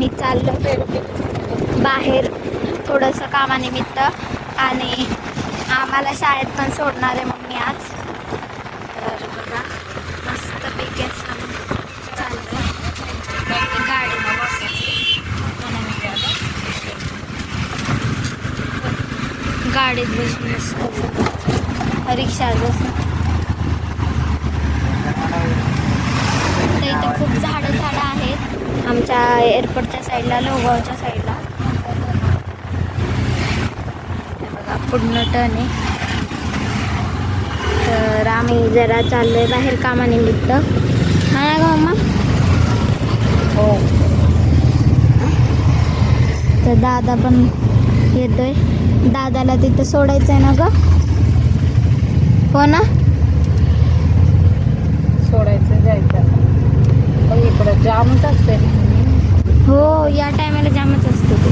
आम्ही चाललो बाहेर थोडंसं कामानिमित्त आणि आम्हाला शाळेत पण सोडणार आहे मम्मी आज. तर बघा मस्त पैकी असं आम्ही चाललो गाडी गाडीत बसून मस्त रिक्षात बसून तर इथं खूप झाडं झाडं आहेत. आमच्या एअरपोर्टच्या साईडला लोहगावच्या साईडला बघा पुढनं टर्न आहे. तर आम्ही जरा चाललोय बाहेर कामानिमित्त. हा ना गं मम्मा. हो. तर दादा पण येतोय. दादाला तिथं सोडायचं आहे ना ग? हो ना? सोडायचं जायचं मग इकडं जामच असते. हो या टायमाला जामच असते ते.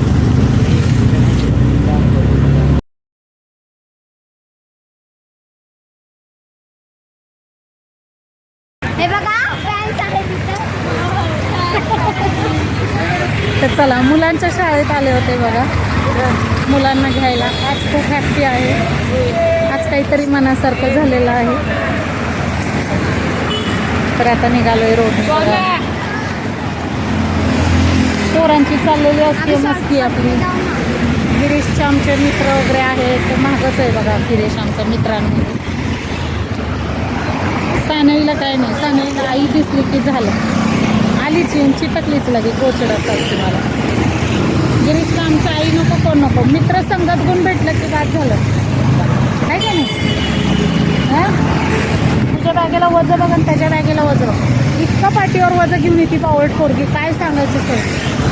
हे बघा फॅन्स आहे तिथं. तर चला मुलांच्या शाळेत आले होते बघा. मुलांना घ्यायला. आज खूप हॅप्पी आहे. आज काहीतरी मनासारखं झालेलं आहे. तर आता निघालोय रोड. पोरांची चाललेली असते मस्ती आपली. गिरीशचे आमचे मित्र वगैरे आहेत महागच आहे बघा गिरीश आमच्या मित्रांमध्ये सानवीला काय नाही सानवीला आई दिसली की झालं. आलीच येऊन चिटकलीच लगे गोचड असतात तुम्हाला. गिरीशला आमच्या आई नको कोण नको. मित्र संगत गुण भेटलं की बाद झालं. काय का नाही? हा? तुझ्या बॅगेला वज बघ आणि त्याच्या बॅगेला वज बघ. इतकं पाठीवर वज घेऊन येते पावड पोरगी काय सांगायचं सर?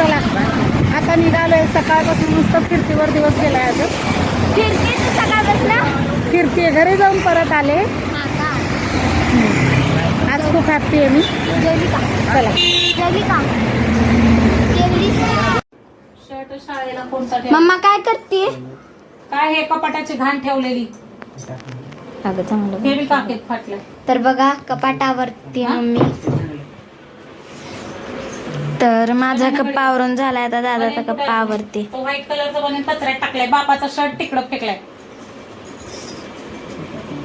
चला आता निघालोय सकाळपासून नुसतं फिरतीवर दिवस गेलाय अजून. फिरते तू सकाळपासून? फिरतीये घरी जाऊन परत आले. हा का? आज खूप हॅप्पी आहे मी. जेवली का? चला. जेवली का? जेवलीस? का? शर्ट शाळेला कोणता मम्मा काय करते काय हे कपाटाची घाण ठेवलेली? अगं चांगलं हे बी काकेत फाटलं. तर बघा कपाटावरती मम्मी तर माझा कप्पा आवरून झालाय आता दादाचा कप्पा आवरते. तो व्हाईट कलरचा बनवून कचऱ्यात टाकलाय बापाचा शर्ट तिकडं फेकलाय.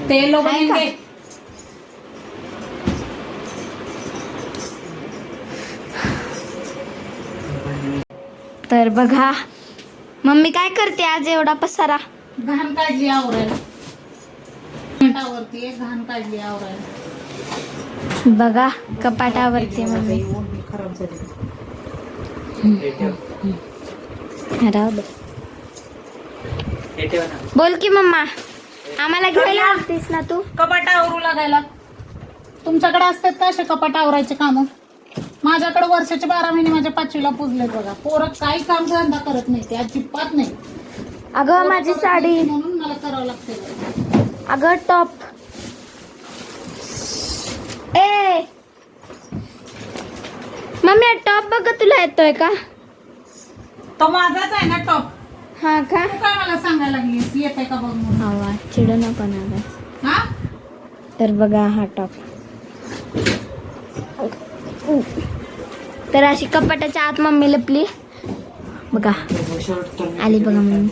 ते लोक आहे का? तर बघा मम्मी काय करते आज एवढा पसारा? घाण काढली आवरायला. घाण काढली आवरायला. बघा कपाटावरती मम्मी. खराब झाली राहू दे. बोल की मम्मा आम्हाला घ्यायला आवडतीस ना तू? कपाट आवरू लागायला. तुमच्याकडे असतात का असे कपाट आवरायचे काम? माझ्याकडे वर्षाचे बारा महिने माझ्या पाचवीला पुजलेत बघा. पोरं काही काम धंदा करत नाही ते अजिबात नाही. अगं माझी साडी. म्हणून मला करावं लागते अगं टॉप. ए मम्मी टॉप बघ तुला येतोय का? तो माझाच आहे ना टॉप हा का? तू काय मला सांगायला लागलीस? येत का बघ म्हणून? हवा ना गं. हा? तर बघा हा टॉप तर अशी कपाटाच्या आत मम्मी लपली. बघा. आली बघा मम्मी.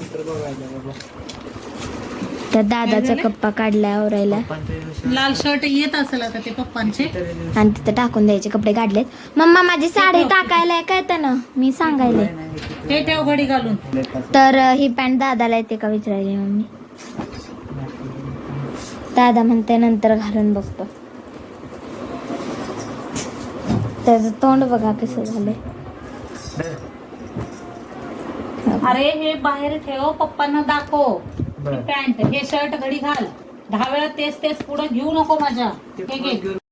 तर दादाचा कप्पा काढलाय आवरायला. लाल शर्ट येत असेल आता ते पप्पांचे. आणि तिथं टाकून द्यायचे कपडे काढलेत. मम्मा माझी साडी टाकायला काय ना? मी सांगायले. ते ठेव घडी घालून. तर ही पॅन्ट दादाला येते का विचारायली मम्मी? दादा म्हणते नंतर घालून बघतो. त्याचं तोंड बघा कसं झालंय. अरे हे बाहेर ठेव पप्पांना दाखव. पॅन्ट हे शर्ट घडी घाल. दहा वेळा तेच तेच पुढे घेऊ नको माझ्या. हे घे.